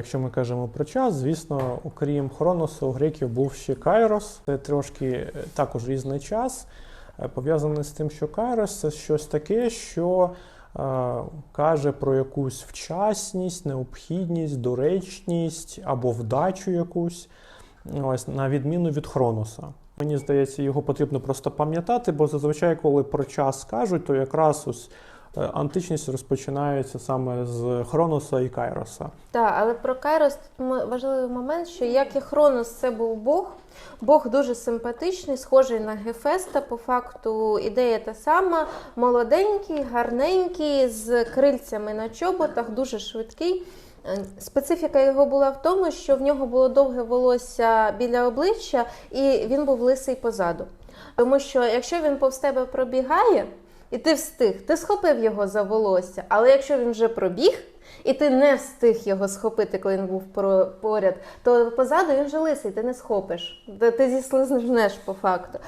Якщо ми кажемо про час, звісно, окрім Хроносу, у греків був ще Кайрос. Це трошки е, також різний час, е, пов'язаний з тим, що Кайрос це щось таке, що е, каже про якусь вчасність, необхідність, доречність або вдачу якусь, ось на відміну від Хроноса. Мені здається, його потрібно просто пам'ятати, бо зазвичай, коли про час кажуть, то якраз ось античність розпочинається саме з Хроноса і Кайроса. Так, але про Кайрос важливий момент, що як і Хронос, це був Бог. Бог дуже симпатичний, схожий на Гефеста. По факту ідея та сама: молоденький, гарненький, з крильцями на чоботах, дуже швидкий. Е, Специфіка його була в тому, що в нього було довге волосся біля обличчя, і він був лисий позаду. Тому що якщо він повз тебе пробігає, і ти встиг, ти схопив його за волосся. Але якщо він вже пробіг, і ти не встиг його схопити, коли він був поряд, то позаду він же лисий, ти не схопиш. Ти зіслизнеш по факту.